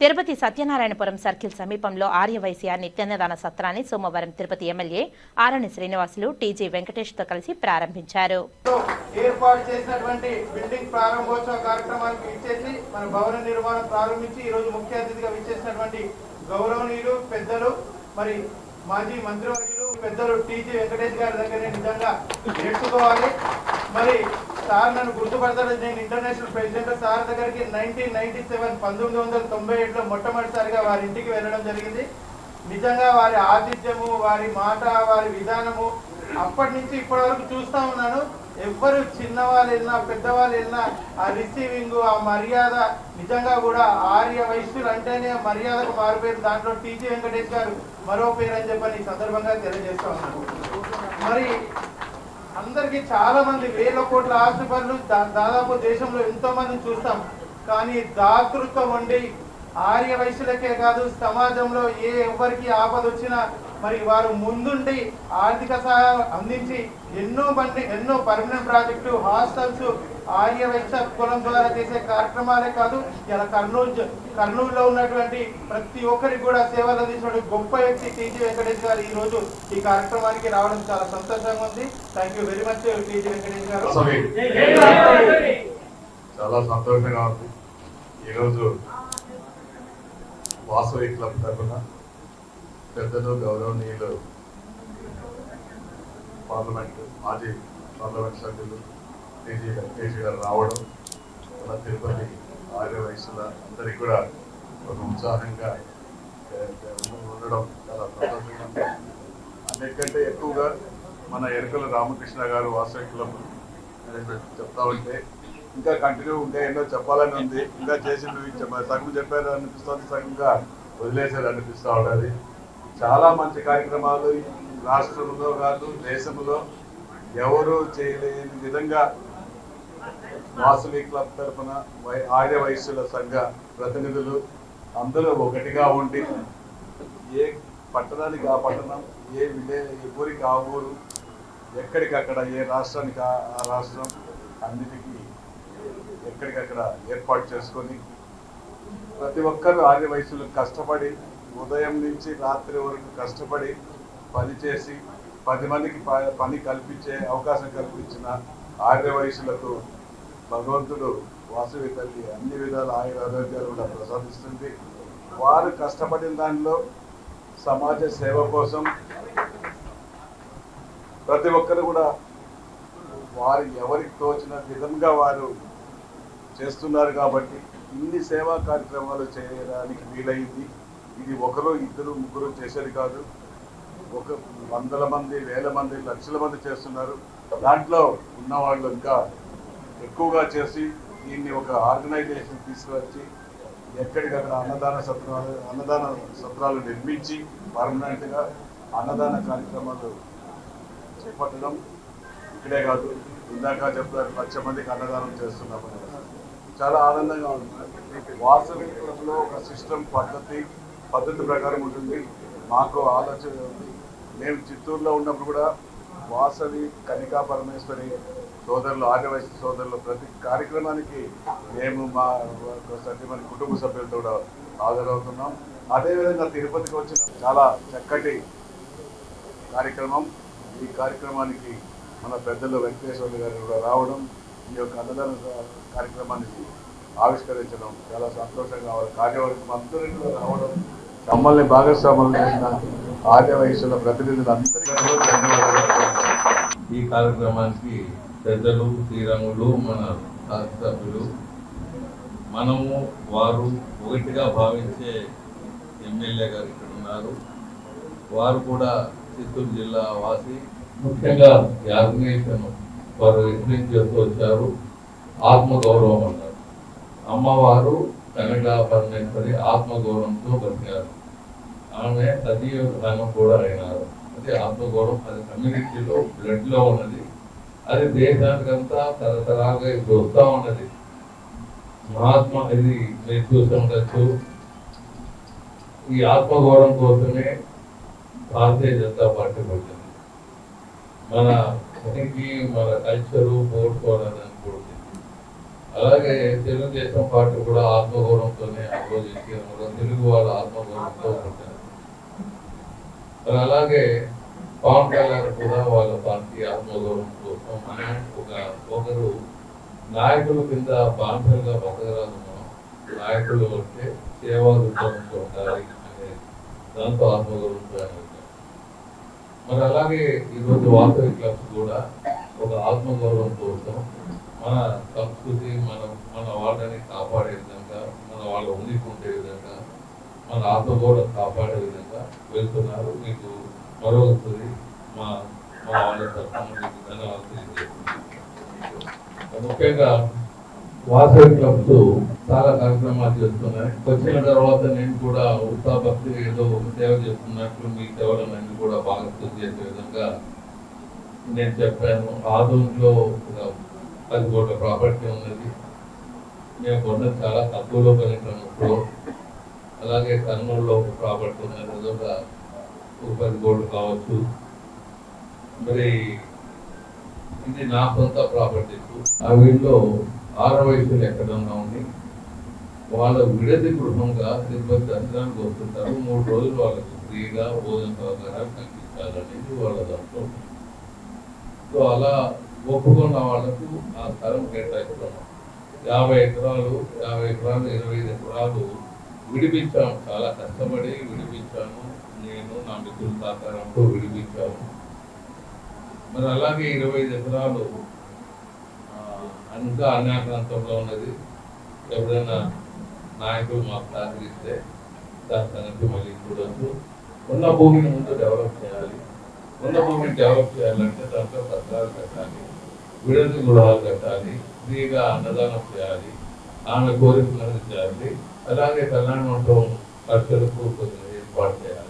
Tirupati Satyanarayanapuram circle సమీపంలో ఆర్యవైశ్య నిత్యాన్నదాన సత్రాన్ని సోమవారం తిరుపతి ఎమ్మెల్యే ఆరణి శ్రీనివాసులు టీజీ వెంకటేష్తో కలిసి ప్రారంభించారు. ఏర్పాటు చేసినటువంటి బిల్డింగ్ ప్రారంభోత్సవ కార్యక్రమానికి ఇచ్చేసి మన భవన నిర్మాణం ప్రారంభించి ఈ రోజు ముఖ్య అతిథిగా గౌరవనీయులు పెద్దలు మరి మాజీ మంత్రివర్యులు పెద్దలు టీజీ వెంకటేష్ గారి దగ్గర నిజంగా నేర్చుకోవాలి. మరి సార్ నన్ను గుర్తుపడతాడు. నేను ఇంటర్నేషనల్ ప్రెసిడెంట్. సార్ దగ్గరికి నైన్టీన్ నైన్టీ సెవెన్ పంతొమ్మిది వందల తొంభై ఏడులో మొట్టమొదటిసారిగా వారి ఇంటికి వెళ్ళడం జరిగింది. నిజంగా వారి ఆతిథ్యము వారి మాట వారి విధానము అప్పటి నుంచి ఇప్పటి వరకు చూస్తా ఉన్నాను. ఎవ్వరు చిన్నవాళ్ళు వెళ్ళినా పెద్దవాళ్ళు వెళ్ళినా ఆ రిసీవింగ్ ఆ మర్యాద నిజంగా కూడా ఆర్య వైశ్యులు అంటేనే మర్యాదకు మారిపోయింది దాంట్లో టీజీ వెంకటేష్ గారు మరో పేరు అని చెప్పని ఈ సందర్భంగా తెలియజేస్తా ఉన్నాను. మరి అందరికీ చాలా మంది వేల కోట్ల ఆస్తిపరులు దా- దాదాపు దేశంలో ఎంతో మందిని చూస్తాం. కానీ దాతృత్వం ఉండి ఆర్య వైశ్యులకే కాదు సమాజంలో ఏ ఎవరికి ఆపద వచ్చినా మరి వారు ముందుండి ఆర్థిక సహాయం అందించి ఎన్నో బండి ఎన్నో permanent project hostels Arya Vysya కులం ద్వారా చేసే కార్యక్రమాలే కాదు ఇలా కర్నూలు కర్నూలులో ఉన్నటువంటి ప్రతి ఒక్కరికి కూడా సేవలు అందించిన గొప్ప వ్యక్తి టీజీ వెంకటేష్ గారు ఈ రోజు ఈ కార్యక్రమానికి రావడం చాలా సంతోషంగా ఉంది. Thank you very much TG Venkatesh garu. చాలా సంతోషంగా ఉంది. ఈరోజు వాసవి క్లబ్ తరఫున పెద్దలు గౌరవనీయులు పార్లమెంట్ మాజీ పార్లమెంట్ సభ్యులు కేజీ కేజీ గారు రావడం మన తిరుపతి ఆర్య వయసుల అందరికీ కూడా ఒక ఉత్సాహంగా ఉండడం చాలా సంతోషంగా అన్నిటికంటే ఎక్కువగా మన ఎరుకల రామకృష్ణ గారు వాసవి క్లబ్ చెప్తా ఉంటే ఇంకా కంటిన్యూ ఉంటే ఎన్నో చెప్పాలని ఉంది. ఇంకా చేసింది సగం చెప్పారు అనిపిస్తుంది సగంగా వదిలేసారు అనిపిస్తూ ఉండాలి. చాలా మంచి కార్యక్రమాలు రాష్ట్రంలో కాదు దేశంలో ఎవరు చేయలేని విధంగా వాసవి క్లబ్ తరఫున వై ఆర్య వయస్సుల సంఘ ప్రతినిధులు అందరూ ఒకటిగా ఉండి ఏ పట్టణానికి ఆ పట్టణం ఏ విలే ఏ ఊరికి ఆ ఊరు ఎక్కడికక్కడ ఏ రాష్ట్రానికి ఆ రాష్ట్రం అన్నిటికీ ఎక్కడికక్కడ ఏర్పాటు చేసుకొని ప్రతి ఒక్కరు ఆర్య వయసులు కష్టపడి ఉదయం నుంచి రాత్రి వరకు కష్టపడి పనిచేసి పది మందికి ప- పని కల్పించే అవకాశం కల్పించిన ఆర్యవయసులకు భగవంతుడు వాసవి తల్లి అన్ని విధాల ఆయుర ఆరోగ్యాలు కూడా ప్రసాదిస్తుంది. వారు కష్టపడిన దానిలో సమాజ సేవ కోసం ప్రతి ఒక్కరు కూడా వారు ఎవరికి తోచిన విధంగా వారు చేస్తున్నారు కాబట్టి ఇన్ని సేవా కార్యక్రమాలు చేయడానికి వీలైంది. ఇది ఒకరు ఇద్దరు ముగ్గురు చేసేది కాదు. ఒక వందల మంది వేల మంది లక్షల మంది చేస్తున్నారు. దాంట్లో ఉన్న వాళ్ళు ఇంకా ఎక్కువగా చేసి దీన్ని ఒక ఆర్గనైజేషన్ తీసుకువచ్చి ఎక్కడికక్కడ అన్నదాన సత్రాలు అన్నదాన సత్రాలు నిర్మించి పర్మనెంట్గా అన్నదాన కార్యక్రమాలు చేపట్టడం ఇక్కడే కాదు. ఇందాక చెప్తారు లక్ష మందికి అన్నదానం చేస్తున్నామని. చాలా ఆనందంగా ఉంది. వాసవి ఒక సిస్టమ్ పద్ధతి పద్ధతి ప్రకారం ఉంటుంది. మాకు ఆలోచన ఉంది. మేము చిత్తూరులో ఉన్నప్పుడు కూడా వాసవి కనికా పరమేశ్వరి సోదరులు ఆర్యవైశ్య సోదరులు ప్రతి కార్యక్రమానికి మేము మా సత్యమైన కుటుంబ సభ్యులతో కూడా హాజరవుతున్నాం. అదేవిధంగా తిరుపతికి వచ్చిన చాలా చక్కటి కార్యక్రమం. ఈ కార్యక్రమానికి మన పెద్దలు వెంకటేశ్వర గారు కూడా రావడం ఈ యొక్క అన్నదాన కార్యక్రమానికి ఆవిష్కరించడం చాలా సంతోషంగా వారి కార్యవర్గం అందరూ కూడా రావడం మమ్మల్ని భాగస్వాములు చేసిన ఆర్య వయసుల ప్రతినిధులందరికీ ఈ కార్యక్రమానికి పెద్దలు శ్రీరంగులు మన సభ్యులు మనము వారు ఒకటిగా భావించే ఎమ్మెల్యే గారు ఇక్కడ ఉన్నారు. వారు కూడా చిత్తూరు జిల్లా వాసి ముఖ్యంగా ఈ ఆర్గనైజేషన్ వారు ఎక్స్ప్లెయిన్ చేస్తూ వచ్చారు. ఆత్మగౌరవం అన్నారు అమ్మవారు కనక పరమేశ్వరి ఆత్మగౌరవంతో బతికారు ఆమె సజీవ రంగం కూడా అయినారు. అంటే ఆత్మగౌరవం అది కమ్యూనిటీలో బ్లడ్లో ఉన్నది. అది దేశానికంతా తరతరాగా ఇప్పుడు వస్తూ ఉన్నది. మహాత్మ ఇది మీరు చూస్తూ ఉండొచ్చు. ఈ ఆత్మగౌరవం కోసమే భారతీయ జనతా పార్టీ పడుతుంది మన ఉనికి మన కల్చరు కోరుకోవాలని అనుకుంటుంది అలాగే తెలుగుదేశం పార్టీ కూడా ఆత్మగౌరవంతోనే ఆలోచించి తెలుగు వాళ్ళ ఆత్మగౌరవంతో ఉంటారు మరి అలాగే పవన్ కళ్యాణ్ కూడా వాళ్ళ పార్టీ ఆత్మగౌరవం కోసం మనం ఒక ఒకరు నాయకుల కింద బాంధవులుగా బతకరాదు మనం నాయకులు అంటే సేవా దృక్పథంతో ఉండాలి అనే దాంతో ఆత్మగౌరవంతో ఉంటారు. మరి అలాగే ఈరోజు వాసవి క్లబ్స్ కూడా ఒక ఆత్మగౌరవం కోసం మన సంస్కృతి మన మన వాళ్ళని కాపాడే విధంగా మన వాళ్ళ ఉండికుంటే ఉండే విధంగా మన ఆత్మగౌరవం కాపాడే విధంగా వెళ్తున్నారు. మీకు మరొకసారి మా మా వాళ్ళ తరఫున మీకు ధన్యవాదాలు తెలియజేస్తున్నాను. ముఖ్యంగా వాసవి క్లబ్స్ చాలా కార్యక్రమాలు చేస్తున్నాయి. వచ్చిన తర్వాత నేను కూడా ఉత్సాహభక్తి ఏదో ఒక సేవ చేస్తున్నట్లు మీ సేవలన్నీ కూడా బాగా చేసే విధంగా నేను చెప్పాను. ఆదూరులో పది కోట్ల ప్రాపర్టీ ఉన్నది. మేము కొన్నది చాలా తక్కువలో కొనేటాము అలాగే కర్నూలులో ఒక ప్రాపర్టీ ఉన్నది. అదొక ఒక పది కోట్లు కావచ్చు. మరి ఇది నా సొంత ప్రాపర్టీస్ ఆ వీటిలో ఆరు వయసులు ఎక్కడన్నా ఉంది వాళ్ళ విడతి గృహంగా తిరుపతి దర్శనానికి వస్తుంటారు. మూడు రోజులు వాళ్ళకి ఫ్రీగా భోజన సౌకర్యాలు కల్పించాలనేది వాళ్ళ దాంట్లో సో అలా ఒప్పుకున్న వాళ్ళకు ఆ స్థలం కేటాయిస్తున్నాం. యాభై ఎకరాలు యాభై ఎకరాలు ఇరవై ఐదు ఎకరాలు విడిపించాము చాలా కష్టపడి విడిపించాను నేను నా మిత్రుల సహకారంతో విడిపించాము. మరి అలాగే ఇరవై ఐదు ఎకరాలు ఇంకా అన్యాయ ప్రాంతంలో ఉన్నది. ఎవరైనా నాయకులు మాకు సహకరిస్తే దాని సంగతి మళ్ళీ చూడొచ్చు ఉన్న భూమిని ముందు డెవలప్ చేయాలి. ఉన్న భూమిని డెవలప్ చేయాలంటే దాంట్లో పత్రాలు కట్టాలి విడతి గృహాలు కట్టాలి ఫ్రీగా అన్నదానం చేయాలి ఆమె కోరికలను చేయాలి అలాగే కళ్యాణ మండపం ఖర్చులకు చేయాలి.